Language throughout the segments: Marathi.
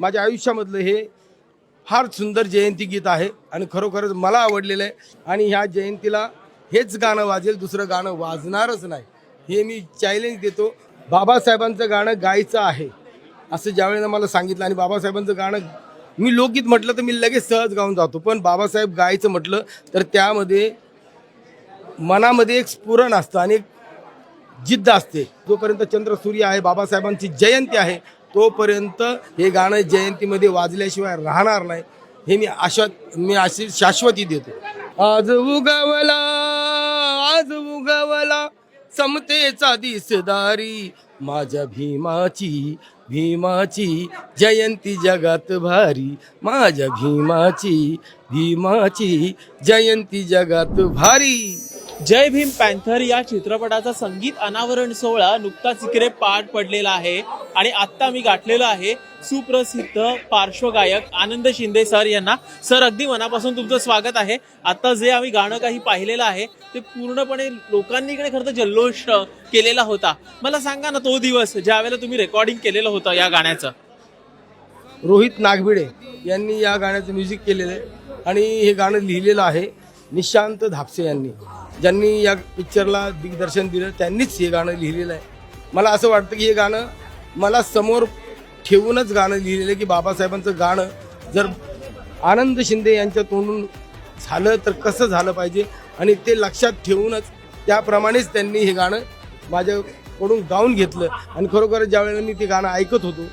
माझ्या आयुष्यामधलं हे फार सुंदर जयंती गीत आहे आणि खरोखरच मला आवडलेलं आहे. आणि ह्या जयंतीला हेच गाणं वाजेल दुसरं गाणं वाजणारच नाही. हे मी चॅलेंज देतो. बाबासाहेबांचं गाणं गायचं आहे असं ज्यावेळेला मला सांगितलं आणि बाबासाहेबांचं गाणं मी लोकगीत म्हटलं तर मी लगेच सहज गाऊन जातो. पण बाबासाहेब गायचं म्हटलं तर त्यामध्ये मनामध्ये एक स्फुरण असतं आणि एक जिद्द असते. जोपर्यंत चंद्र सूर्य आहे बाबासाहेबांची जयंती आहे तोपर्यंत हे गाणं जयंतीमध्ये वाजल्याशिवाय राहणार नाही. हे मी आशा मी अशी शाश्वती देतो. आज उगवला आज उगवला समतेचा दिसदारी माझ्या भीमाची भीमाची जयंती जगात भारी माझ्या भीमाची भीमाची जयंती जगात भारी. जय भीम पॅन्थर या चित्रपटाचा संगीत अनावरण सोहळा नुकताच इकडे पार पडलेला आहे. आणि आत्ता मी गाठलेलं आहे सुप्रसिद्ध पार्श्वगायक आनंद शिंदे सर यांना. सर अगदी मनापासून तुमचं स्वागत आहे. आता जे आम्ही गाणं काही पाहिलेलं आहे ते पूर्णपणे लोकांनी इकडे खरं तर जल्लोष केलेला होता. मला सांगा ना तो दिवस ज्या वेळेला तुम्ही रेकॉर्डिंग केलेलं होतं या गाण्याचं. रोहित नागभिडे यांनी या गाण्याचं म्युझिक केलेलं आहे. आणि हे गाणं लिहिलेलं आहे निशांत धापसे यांनी. ज्यांनी या पिक्चरला दिग्दर्शन दिलं त्यांनीच हे गाणं लिहिलेलं आहे. मला असं वाटतं की हे गाणं मला समोर ठेवूनच गाणं लिहिलेलं की बाबासाहेबांचं गाणं जर आनंद शिंदे यांच्या तोंडून झालं तर कसं झालं पाहिजे? आणि ते लक्षात ठेवूनच त्याप्रमाणेच त्यांनी हे गाणं माझ्याकडून गाऊन घेतलं. आणि खरोखर ज्यावेळेला मी ते गाणं ऐकत होतो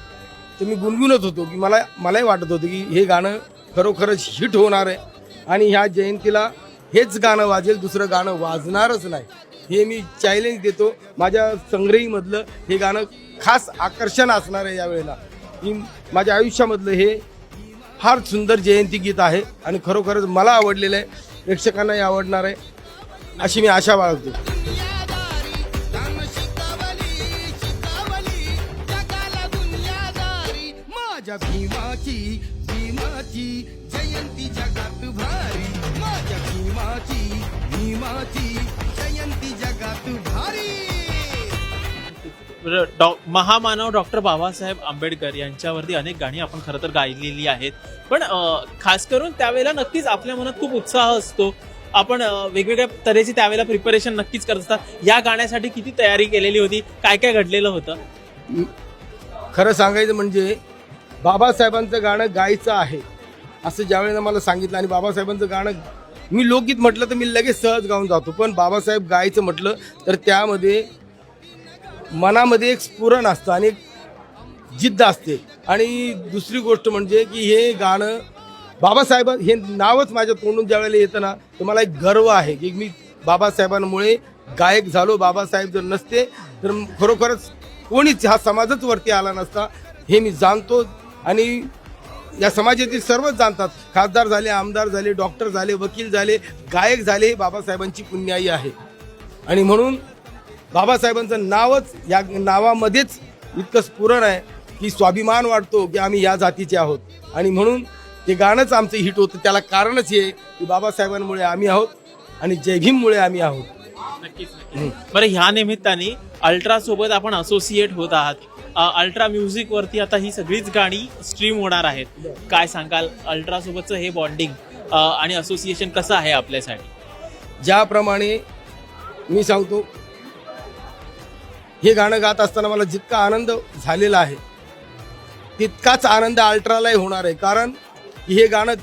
तर मी गुणगुणत होतो की मला मलाही वाटत होतं की हे गाणं खरोखरच हिट होणार आहे. आणि ह्या जयंतीला हेच गाणं वाजेल दुसरं गाणं वाजणारच नाही. हे मी चॅलेंज देतो. माझ्या संग्रहीमधलं हे गाणं खास आकर्षण असणार आहे यावेळेला. ही माझ्या आयुष्यामधलं हे फार सुंदर जयंती गीत आहे आणि खरोखरच मला आवडलेलं आहे. प्रेक्षकांनाही आवडणार आहे. अशी मी आशा बाळगतो. माझ्या भीमाची भीमाची जयंती जगात भारी. माझ्या भीमाची भीमाची जयंती जगात भारी महामानव डॉक्टर बाबासाहेब आंबेडकर यांच्यावरती अनेक गाणी आपण खरं तर गायलेली आहेत. पण खास करून त्यावेळेला नक्कीच आपल्या मनात खूप उत्साह असतो. आपण वेगवेगळ्या तऱ्हेची त्यावेळेला प्रिपरेशन नक्कीच करत असतात. या गाण्यासाठी किती तयारी केलेली होती? काय काय घडलेलं होतं? खरं सांगायचं म्हणजे बाबासाहेबांचं गाणं गायचं आहे असं ज्यावेळेला मला सांगितलं आणि बाबासाहेबांचं गाणं मी लोकगीत म्हटलं तर मी लगेच सहज गाऊन जातो. पण बाबासाहेब गायचं म्हटलं तर त्यामध्ये मनामध्ये एक स्फुरण असतं आणि एक जिद्द असते. आणि दुसरी गोष्ट म्हणजे की हे गाणं बाबासाहेब हे नावच माझ्या तोंडून ज्या वेळेला येतं ना तर मला एक गर्व आहे की मी बाबासाहेबांमुळे गायक झालो बाबासाहेब जर नसते तर खरोखरच कोणीच हा समाजच वरती आला नसता हे मी जाणतो. आणि या समाजातील सर्वच जाणतात. खासदार झाले आमदार झाले डॉक्टर झाले वकील झाले गायक झाले हे बाबासाहेबांची पुण्याई आहे. आणि म्हणून बाबासाहेबांचं नावच या नावामध्येच इतकं स्फुरण आहे की स्वाभिमान वाटतो की आम्ही या जातीचे आहोत. आणि म्हणून ते गाणंच आमचं हिट होतं त्याला कारणच हे की बाबासाहेबांमुळे आम्ही आहोत आणि जयभीममुळे आम्ही आहोत. बरं ह्या निमित्ताने अल्ट्रासोबत आपण असोसिएट होत आहात. अल्ट्रा म्युझिक वरती आता ही सगळीच गाणी स्ट्रीम होणार आहेत. काय सांगाल? अल्ट्रा सोबतचं हे बॉन्डिंग आणि असोसिएशन कसं आहे आपल्यासाठी? ज्याप्रमाणे मी सांगतो हे गाणं गात असताना मला जितका आनंद झालेला आहे तितकाच आनंद अल्ट्रालाही होणार आहे. कारण हे गाणं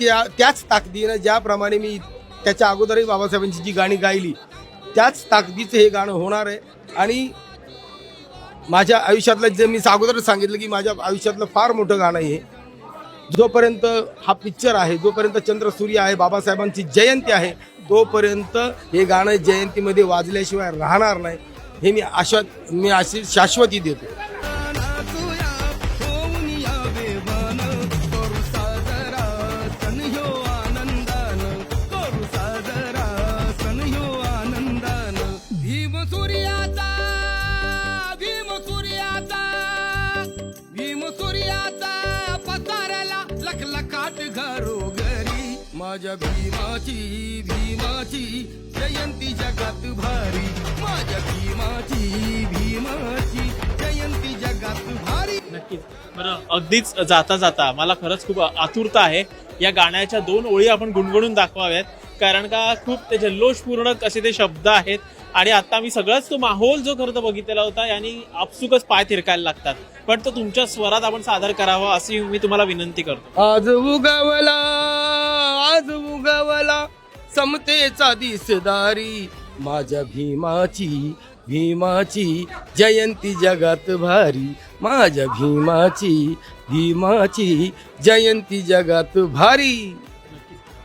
त्या त्याच ताकदीनं ज्याप्रमाणे मी त्याच्या अगोदरही बाबासाहेबांची जी गाणी गायली त्याच ताकदीचं हे गाणं होणार आहे. आणि माझ्या आयुष्यातलं जे मी अगोदरच सांगितलं की माझ्या आयुष्यातलं फार मोठं गाणं आहे हे. जोपर्यंत हा पिक्चर आहे जोपर्यंत चंद्र सूर्य आहे बाबासाहेबांची जयंती आहे तोपर्यंत हे गाणं जयंतीमध्ये वाजल्याशिवाय राहणार नाही. हे मी आशा मी अशी शाश्वती देतो. माझ्या भीमाची भीमाची जयंती जगात भारी. माझ्या भीमाची भीमाची जयंती जगात भारी. नक्कीच. बरं अगदीच जाता जाता मला खरंच खूप आतुरता आहे. या गाण्याच्या दोन ओळी आपण गुणगुणून दाखवाव्यात. कारण का खूप ते जल्लोषपूर्ण असे ते शब्द आहेत. आणि आता मी सगळंच तो माहोल जो खरं तर बघितलेला होता यांनी आपसुकच पाय थिरकायला लागतात. पण तो तुमच्या स्वरात आपण सादर करावा अशी मी तुम्हाला विनंती करतो. आज उगवला आज उगवला समतेचा दिसदारी. माझ्या भीमाची भीमाची जयंती जगात भारी. माझ्या भीमाची भीमाची जयंती जगात भारी.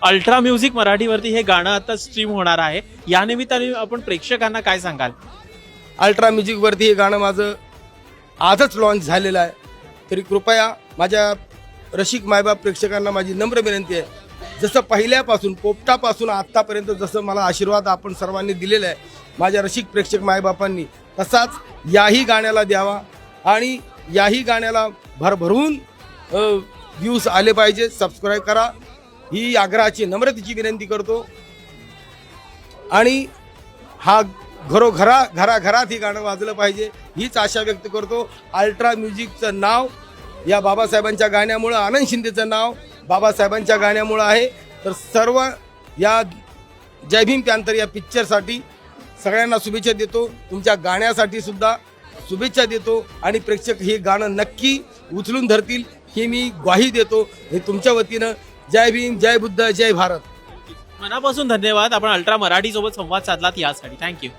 अल्ट्रा म्युझिक मराठीवरती हे गाणं आता स्ट्रीम होणार आहे. या निमित्ताने आपण प्रेक्षकांना काय सांगाल? अल्ट्रा म्युझिकवरती हे गाणं माझं आजच लॉन्च झालेलं आहे. तरी कृपया माझ्या रसिक मायबाप प्रेक्षकांना माझी नम्र विनंती आहे. जसं पहिल्यापासून पोपटापासून आत्तापर्यंत जसं मला आशीर्वाद आपण सर्वांनी दिलेला आहे माझ्या रसिक प्रेक्षक मायबापांनी तसाच याही गाण्याला द्यावा आणि याही गाण्याला भरभरून व्ह्यूज आले पाहिजे सबस्क्राईब करा. ही आग्रहाची नम्रतेची विनंती करतो. आणि हा घरोघरा घराघरात ही गाणं वाजलं पाहिजे हीच आशा व्यक्त करतो. अल्ट्रा म्युझिकचं नाव या बाबासाहेबांच्या गाण्यामुळं आनंद शिंदेचं नाव बाबासाहेबांच्या गाण्यामुळं आहे. तर सर्व या जय भीम पॅन्थर या पिक्चरसाठी सगळ्यांना शुभेच्छा देतो. तुमच्या गाण्यासाठी सुद्धा शुभेच्छा देतो आणि प्रेक्षक हे गाणं नक्की उचलून धरतील ही मी ग्वाही देतो. हे तुमच्या वतीनं जय भीम जय बुद्ध जय भारत. मनापासून धन्यवाद. आपण अल्ट्रा मराठी सोबत संवाद साधलात यासाठी. थँक्यू.